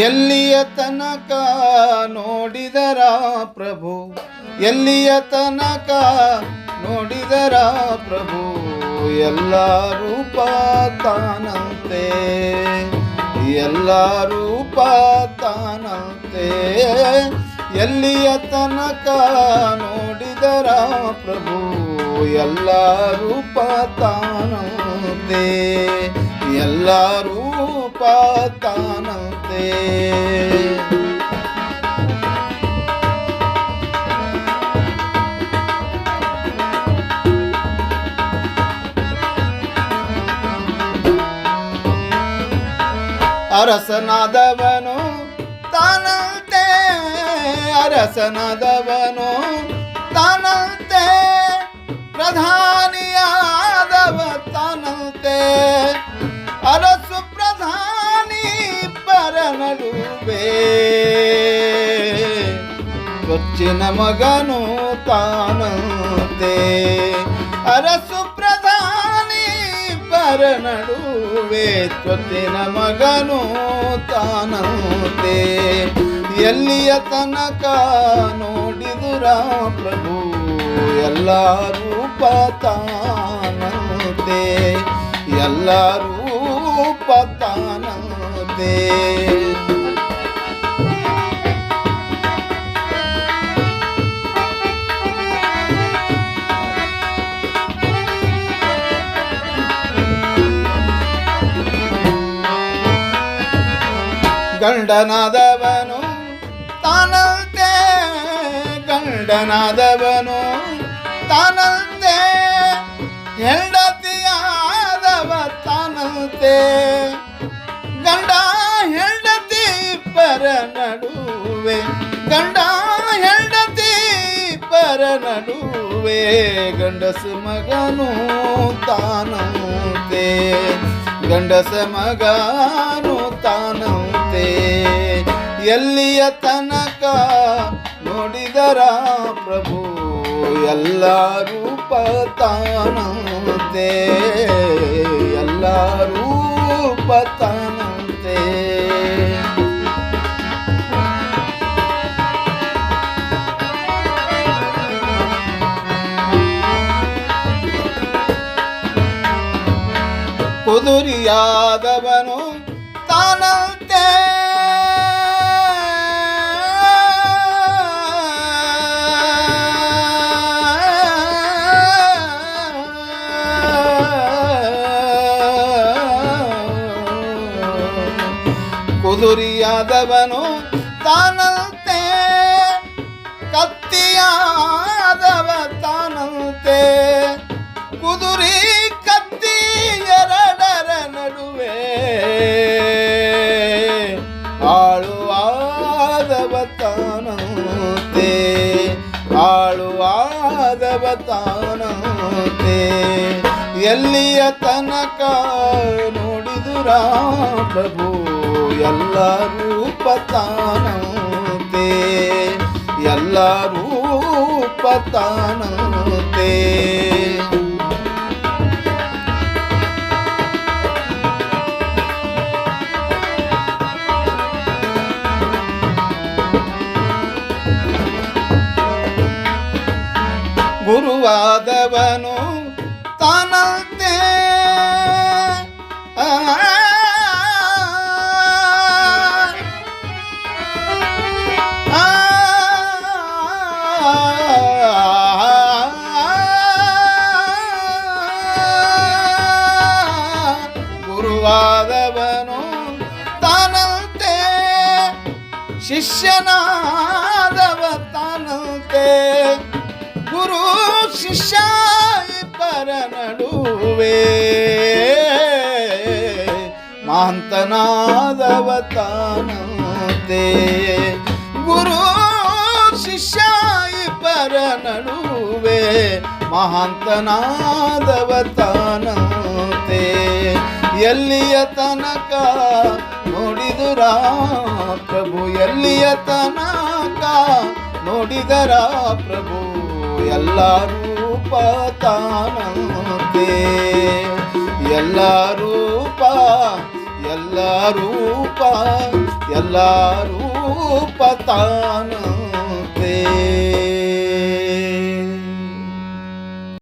ಎಲ್ಲಿಯ ತನಕ ನೋಡಿದರ ಪ್ರಭು ಎಲ್ಲಿಯ ತನಕ ನೋಡಿದರ ಪ್ರಭು ಎಲ್ಲ ರೂಪ ತಾನಂತೆ ಎಲ್ಲ ರೂಪ ತಾನಂತೆ ಎಲ್ಲಿಯ ತನಕ ನೋಡಿದರ ಪ್ರಭು ಎಲ್ಲ ರೂಪ ತಾನಂತೆ. ಎಲ್ಲ ರೂಪ ತಾನಂತೆ. ಅರಸನಾದವನು ಅರಸನಾದವನು ತಾನಂತೆ, ಪ್ರಧಾನಿಯಾದವ ತಾನಂತೆ. ಅರಸು ಪ್ರಧಾನಿ ಪರನಡುವೆ ಕೊಚ್ಚಿನ ಮಗನು ತಾನಂತೆ. ಅರಸು ಪ್ರಧಾನಿ ಪರ ನಡುವೆ ತ್ವತ್ತಿನ ಮಗನು ತಾನಂತೆ. ಎಲ್ಲಿಯ ತನಕ ನೋಡಿದುರ ಪ್ರಭು? ಎಲ್ಲ ರೂಪ ತಾನಂತೆ ಎಲ್ಲ ರೂಪ ತಾನಂತೆ ಗಂಡನಾದವನು ಗಂಡನಾದವನು ತಾನಂತೆ, ಹೆಂಡತಿಯಾದವ ತಾನಂತೆ. ಗಂಡ ಹೆಂಡತಿ ಪರ ನಡುವೆ, ಗಂಡ ಹೆಂಡತಿ ಪರ ನಡುವೆ, ಗಂಡಸ ಮಗನು ತಾನಂತೆ. ಗಂಡಸ ಮಗನು ತಾನಂತೆ. ಎಲ್ಲಿಯ ತನಕ ನೋಡಿದರ ಪ್ರಭು? ಎಲ್ಲ ರೂಪ ತಾನಂತೆ ಎಲ್ಲ ರೂಪ ತಾನಂತೆ ಕುದುರಿಯಾದವನು ಕುದುರಿಯಾದವನು ತಾನಂತೆ. ಕತ್ತಿಯಾದವ ತಾನಂತೆ. ಕುದುರಿ ಕತ್ತಿ ಎರಡರ ನಡುವೆ. ಆಳುವಾದವ ತಾನಂತೆ. ಆಳುವಾದವ ತಾನಂತೆ. ಎಲ್ಲಿಯ ತನಕ ನೋಡಿದುರ ಪ್ರಭು ಎಲ್ಲ ರೂಪ ತಾನಂತೆ ಎಲ್ಲ ರೂಪ ತಾನಂತೆ ಗುರುವಾದವನು ಗುರುವಾದವನು ತಾನಂತೆ. ಶಿಷ್ಯನಾದವ ತಾನಂತೆ. ಗುರು ಶಿಷ್ಯ ಇಬ್ಬರ ನಡುವೆ. ಮಾಂತನಾದವ ತಾನಂತೆ. ಗುರು ಶಿಷ್ಯ ಇಬ್ಬರ ನಡುವೆ. ಮಹಾಂತನಾದವ ತಾನಂತೆ. ಎಲ್ಲಿಯ ತನಕ ನೋಡಿದುರ ಪ್ರಭು? ಎಲ್ಲಿಯ ತನಕ ನೋಡಿದರ ಪ್ರಭು? ಎಲ್ಲ ರೂಪ ತಾನಂತೆ ಎಲ್ಲ ರೂಪ ಎಲ್ಲ ರೂಪ ಎಲ್ಲ ರೂಪ ತಾನಂತೆ